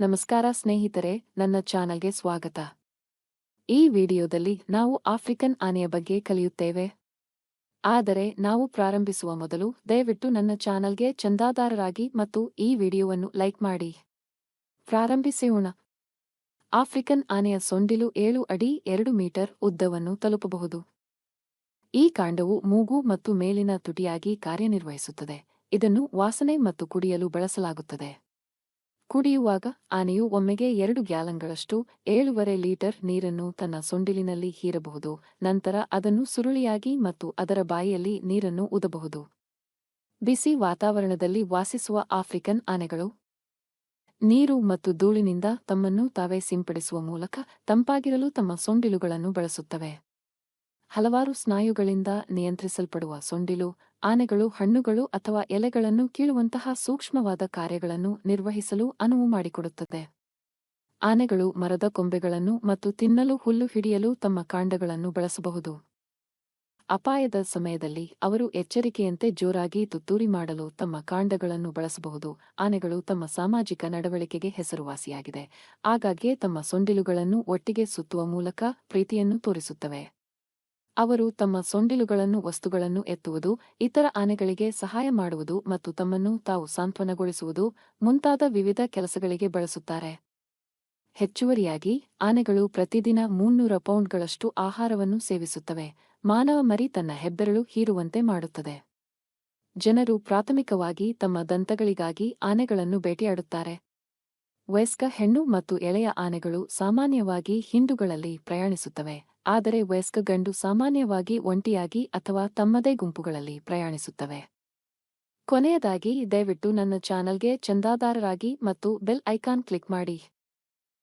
ನಮಸ್ಕಾರ ಸ್ನೇಹಿತರೆ, ನನ್ನ ಚಾನಲ್ಗೆ ಸ್ವಾಗತ. ಈ ವಿಡಿಯೋದಲ್ಲಿ ನಾವು ಆಫ್ರಿಕನ್ ಆನೆಯ ಬಗ್ಗೆ ಕಲಿಯುತ್ತೇವೆ. ಆದರೆ, ನಾವು ಪ್ರಾರಂಭಿಸುವ ಮೊದಲು ದಯವಿಟ್ಟು ನನ್ನ ಚಾನಲ್ಗೆ ಚಂದಾದಾರರಾಗಿ ಮತ್ತು ಈ ವಿಡಿಯೋವನ್ನು ಲೈಕ್ ಮಾಡಿ. ಪ್ರಾರಂಭಿಸೋಣ. ಆಫ್ರಿಕನ್ ಆನೆಯ ಸೊಂಡಿಲು ಏಳು ಅಡಿ ಎರಡು ಮೀಟರ್ ಉದ್ದವನ್ನು ತಲುಪಬಹುದು. ಈ ಕಾಂಡವು ಮೂಗು ಮತ್ತು ಮೇಲಿನ ತುಟಿಯಾಗಿ ಕಾರ್ಯನಿರ್ವಹಿಸುತ್ತದೆ. ಇದನ್ನು ವಾಸನೆ ಮತ್ತು ಕುಡಿಯಲು ಬಳಸಲಾಗುತ್ತದೆ. ಕುಡಿಯುವಾಗ ಆನೆಯು ಒಮ್ಮೆಗೆ ಎರಡು ಗ್ಯಾಲನ್ಗಳಷ್ಟು ಏಳುವರೆ ಲೀಟರ್ ನೀರನ್ನು ತನ್ನ ಸೊಂಡಿಲಿನಲ್ಲಿ ಹೀರಬಹುದು, ನಂತರ ಅದನ್ನು ಸುರುಳಿಯಾಗಿ ಮತ್ತು ಅದರ ಬಾಯಿಯಲ್ಲಿ ನೀರನ್ನು ಉದಬಹುದು. ಬಿಸಿ ವಾತಾವರಣದಲ್ಲಿ ವಾಸಿಸುವ ಆಫ್ರಿಕನ್ ಆನೆಗಳು ನೀರು ಮತ್ತು ಧೂಳಿನಿಂದ ತಮ್ಮನ್ನು ತಾವೇ ಸಿಂಪಡಿಸುವ ಮೂಲಕ ತಂಪಾಗಿರಲು ತಮ್ಮ ಸೊಂಡಿಲುಗಳನ್ನು ಬಳಸುತ್ತವೆ. ಹಲವಾರು ಸ್ನಾಯುಗಳಿಂದ ನಿಯಂತ್ರಿಸಲ್ಪಡುವ ಸೊಂಡಿಲು, ಆನೆಗಳು, ಹಣ್ಣುಗಳು ಅಥವಾ ಎಲೆಗಳನ್ನು ಕೀಳುವಂತಹ ಸೂಕ್ಷ್ಮವಾದ ಕಾರ್ಯಗಳನ್ನು ನಿರ್ವಹಿಸಲು ಅನುವು ಮಾಡಿಕೊಡುತ್ತದೆ. ಆನೆಗಳು ಮರದ ಕೊಂಬೆಗಳನ್ನು ಮತ್ತು ತಿನ್ನಲು ಹುಲ್ಲು ಹಿಡಿಯಲು ತಮ್ಮ ಕಾಂಡಗಳನ್ನು ಬಳಸಬಹುದು. ಅಪಾಯದ ಸಮಯದಲ್ಲಿ ಅವರು ಎಚ್ಚರಿಕೆಯಂತೆ ಜೋರಾಗಿ ತುತ್ತೂರಿ ಮಾಡಲು ತಮ್ಮ ಕಾಂಡಗಳನ್ನು ಬಳಸಬಹುದು. ಆನೆಗಳು ತಮ್ಮ ಸಾಮಾಜಿಕ ನಡವಳಿಕೆಗೆ ಹೆಸರುವಾಸಿಯಾಗಿದೆ. ಆಗಾಗ್ಗೆ ತಮ್ಮ ಸೊಂಡಿಲುಗಳನ್ನು ಒಟ್ಟಿಗೆ ಸುತ್ತುವ ಮೂಲಕ ಪ್ರೀತಿಯನ್ನು ತೋರಿಸುತ್ತವೆ. ಅವರು ತಮ್ಮ ಸೊಂಡಿಲುಗಳನ್ನು, ವಸ್ತುಗಳನ್ನು ಎತ್ತುವುದು, ಇತರ ಆನೆಗಳಿಗೆ ಸಹಾಯ ಮಾಡುವುದು ಮತ್ತು ತಮ್ಮನ್ನು ತಾವು ಸಾಂತ್ವನಗೊಳಿಸುವುದು ಮುಂತಾದ ವಿವಿಧ ಕೆಲಸಗಳಿಗೆ ಬಳಸುತ್ತಾರೆ. ಹೆಚ್ಚುವರಿಯಾಗಿ, ಆನೆಗಳು ಪ್ರತಿದಿನ ಮುನ್ನೂರ ಪೌಂಡ್ಗಳಷ್ಟು ಆಹಾರವನ್ನು ಸೇವಿಸುತ್ತವೆ. ಮಾನವ ಮರಿ ತನ್ನ ಹೆಬ್ಬೆರಳು ಹೀರುವಂತೆ ಮಾಡುತ್ತದೆ. ಜನರು ಪ್ರಾಥಮಿಕವಾಗಿ ತಮ್ಮ ದಂತಗಳಿಗಾಗಿ ಆನೆಗಳನ್ನು ಬೇಟೆಯಾಡುತ್ತಾರೆ. ವಯಸ್ಕ ಹೆಣ್ಣು ಮತ್ತು ಎಳೆಯ ಆನೆಗಳು ಸಾಮಾನ್ಯವಾಗಿ ಹಿಂಡುಗಳಲ್ಲಿ ಪ್ರಯಾಣಿಸುತ್ತವೆ. ಆದರೆ ವಯಸ್ಕ ಗಂಡು ಸಾಮಾನ್ಯವಾಗಿ ಒಂಟಿಯಾಗಿ ಅಥವಾ ತಮ್ಮದೇ ಗುಂಪುಗಳಲ್ಲಿ ಪ್ರಯಾಣಿಸುತ್ತವೆ. ಕೊನೆಯದಾಗಿ, ದಯವಿಟ್ಟು ನನ್ನ ಚಾನಲ್ಗೆ ಚಂದಾದಾರರಾಗಿ ಮತ್ತು ಬೆಲ್ ಐಕಾನ್ ಕ್ಲಿಕ್ ಮಾಡಿ.